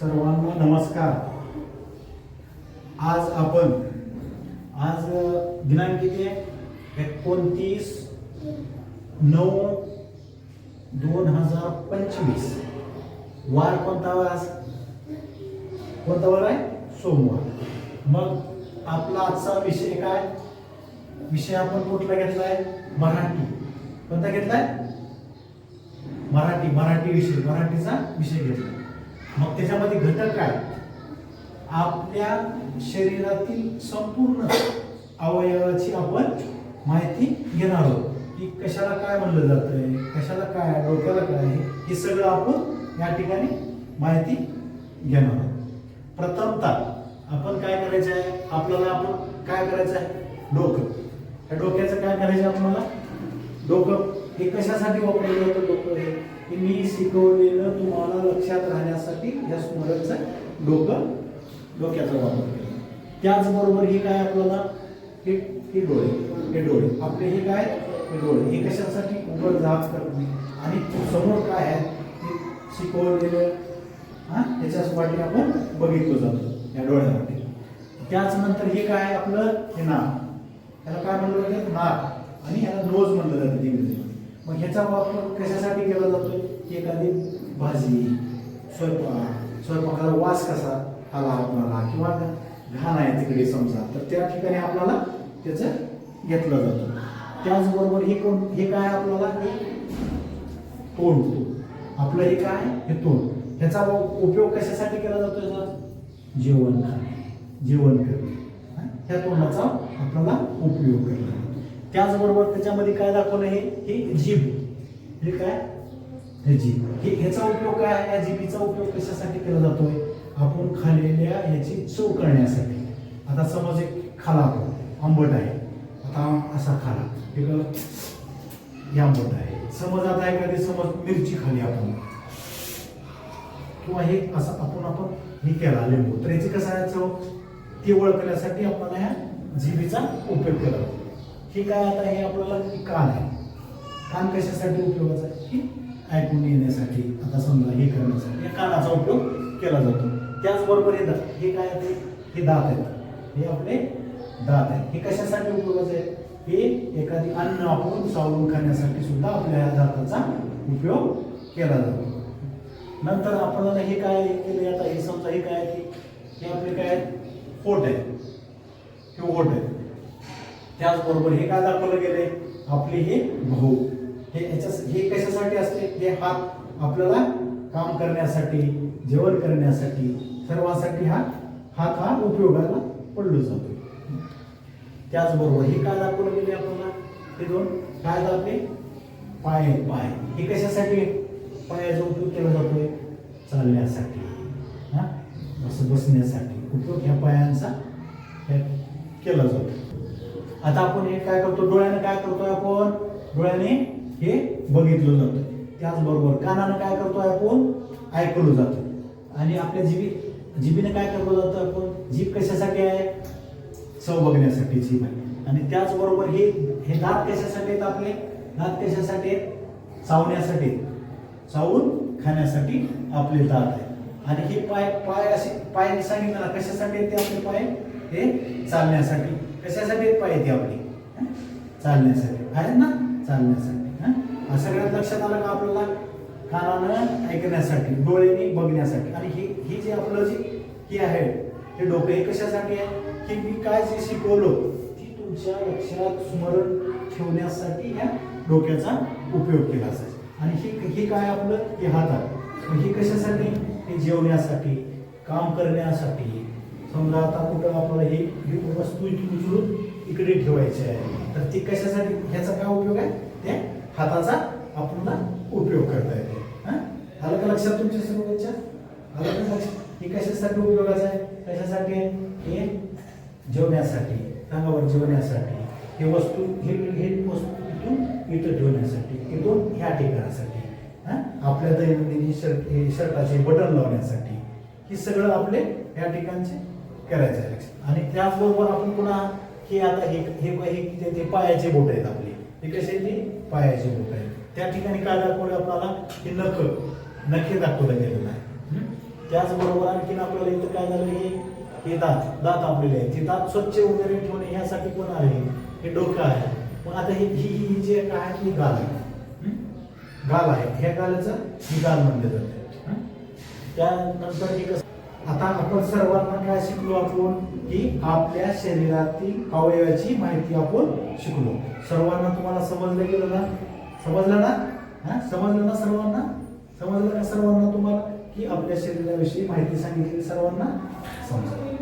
सर्वांना नमस्कार. आज आपण आज दिनांक किती आहे एकोणतीस नऊ दोन हजार पंचवीस. वार कोणता वार? आज कोणता वार आहे? सोमवार. मग आपला आजचा विषय काय? विषय आपण कुठला घेतलाय? मराठी. कोणता घेतलाय? मराठी मराठी विषय मराठीचा विषय घेतला मग त्याच्यामध्ये घटक काय? आपल्या शरीरातील संपूर्ण अवयवाची आपण माहिती घेणार आहोत. की कशाला काय म्हणलं जातंय? कशाला काय? डोक्याला काय? आहे हे सगळं आपण या ठिकाणी माहिती घेणार आहोत. प्रथमतः आपण काय करायचं आहे? आपल्याला आपण काय करायचं आहे? डोकं. या डोक्याचं काय करायचं आहे आपल्याला? डोकं. हे कशासाठी वापरलं जातं डोकं हे की मी शिकवलेलं तुम्हाला लक्षात राहण्यासाठी या स्मरणचं डोकं डोक्याचा वापर केला. त्याचबरोबर हे काय आपल्याला? हे हे डोळे हे डोळे. आपले हे काय? हे डोळे. हे कशासाठी? उघड जहाज करणे. आणि समोर काय आहे? ते शिकवलेलं हा? त्याच्यासाठी आपण बघितलं जातो या डोळ्यासाठी त्याच हे काय आहे आपलं? हे नाक. त्याला काय म्हणलं जातं? नाक. आणि याला नोज म्हणलं जातं इंग्रजीमध्ये मग ह्याचा वापर कशासाठी केला जातो? की एखादी भाजी स्वयंपाक स्वयंपाकाला वास कसा आला आपणाला किंवा घाण आहे तिकडे समजा तर त्या ठिकाणी आपल्याला त्याचं घेतलं जातं. त्याचबरोबर हे कोण हे काय आपल्याला? तोंड. आपलं हे काय? हे तोंड. ह्याचा उपयोग कशासाठी केला जातो याचा? जेवण. खाणे जेवण करणे. ह्या तोंडाचा आपल्याला उपयोग केला त्याचबरोबर त्याच्यामध्ये काय दाखवलं हे ही जीभ. हे काय? हे जीभ. हे ह्याचा उपयोग काय? या जीभीचा उपयोग कशासाठी केला जातोय? आपण खाल्लेल्या ह्याची चव करण्यासाठी. आता समज एक खाला आपण. आंबट आहे. आता असा खाला. हे आंबट आहे. समज आता एखादी समज मिरची खाली आपण. किंवा हे असं आपण आपण हे केला लिंबू. तर याची कसं आहे चव? ती ओळखण्यासाठी आपल्याला ह्या जीबीचा उपयोग केला जातो. हे काय आता हे आपल्याला हे कान आहे? कान कशासाठी उपयोगाचा आहे? की ऐकून येण्यासाठी आता समजा हे करण्यासाठी या कानाचा उपयोग केला जातो. त्याचबरोबर हे दात हे काय आहे ते? हे दात आहेत. हे आपले दात आहेत. हे कशासाठी उपयोगाचे आहे? हे एखादी अन्न आपण चावून खाण्यासाठी सुद्धा आपल्या या दाताचा उपयोग केला जातो. नंतर आपल्याला हे काय केले आता हे समजा हे काय आहे की हे आपले काय आहेत? पोट आहे हे ओट आहे त्याचबरोबर हे काय दाखवलं गेले आपले हे भाऊ. हे याच्या हे कशासाठी असते? हे हात आपल्याला काम करण्यासाठी जेवण करण्यासाठी सर्वांसाठी हा हात हा उपयोगाला पडलो जातो. त्याचबरोबर हे काय दाखवलं गेले आपल्याला? हे दोन काय दाखले पाय पाय. हे कशासाठी? पायाचा उपयोग केला जातोय चालण्यासाठी. हा? असं बसण्यासाठी. उपयोग ह्या पायांचा हे केला जातो. आता आपण हे काय करतो? डोळ्याने काय करतोय आपण? डोळ्याने हे बघितलं जातं. त्याचबरोबर कानानं काय करतोय आपण? ऐकलं जातं. आणि आपल्या जीबी जीबीने काय करतो जातं आपण? जीभ कशासाठी आहे? चव बघण्यासाठी जीभ आहे आणि त्याचबरोबर हे हे दात कशासाठी आहेत आपले? दात कशासाठी आहेत? चावण्यासाठी. चावून खाण्यासाठी आपले दात आहे आणि हे पाय पाय असे पाय सांगितलं ना कशासाठी आहेत ते आपले पाय? हे चालण्यासाठी. कशासाठी? ते आपली चालण्यासाठी. आहेत ना? चालण्यासाठी. हा? सगळ्यात लक्षात आलं का आपल्याला? कानानं ऐकण्यासाठी डोळ्यांनी बघण्यासाठी. आणि ही हे जे आपलं जी हे आहे हे डोकं हे कशासाठी आहे? की मी काय जे शिकवलो ती तुमच्या लक्षात स्मरण ठेवण्यासाठी या डोक्याचा उपयोग केला असायचा आणि हे ही काय आपलं? हे हात आहे. ही हे कशासाठी? हे जेवण्यासाठी काम करण्यासाठी. समजा आता कुठं आपल्याला हे वस्तू उचलून इकडे ठेवायची आहे. तर ती कशासाठी ह्याचा काय उपयोग आहे? ते हाताचा आपल्याला उपयोग करता येते. हा? आलं का लक्षात तुमच्या सर्वांच्या? आलं का लक्षात? हे कशासाठी उपयोगाचं आहे? कशासाठी आहे? हे जेवण्यासाठी अंगावर जेवण्यासाठी. हे वस्तू हे हे वस्तू इथून इथं ठेवण्यासाठी. इथून ह्या ठिकाणासाठी. आपल्या दैनंदिन शर्ट हे शर्टाचे बटन लावण्यासाठी. हे सगळं आपले या ठिकाणचे करायचं आहे. आणि त्याचबरोबर आपण पुन्हा हे आता हे हे हे ते- पायाचे बोट आहेत आपले. हे कसे ते? पायाचे बोट आहेत. त्या ठिकाणी काय दाखवलं आपल्याला? हे नख. नखे दाखवलं गेलेलं आहे. त्याचबरोबर आणखीन आपल्याला इथं काय झालं हे? हे दात दात आपलेले आहेत. हे दात स्वच्छ वगैरे ठेवणे ह्यासाठी पण आहे. हे डोकं आहे. मग आता हे ही ही जे काय आहे ही गाल आहे. गाल आहे. ह्या गालाचं ही गाल म्हणले जाते. त्यानंतर हे कसं आता आपण सर्वांना काय शिकलो आपण? की आपल्या शरीरातील अवयवाची माहिती आपण शिकलो. सर्वांना तुम्हाला समजलं गेलं ना? समजलं ना? हा? समजलं ना सर्वांना? समजलं का सर्वांना तुम्हाला? की आपल्या शरीराविषयी माहिती सांगितली सर्वांना? समजलं.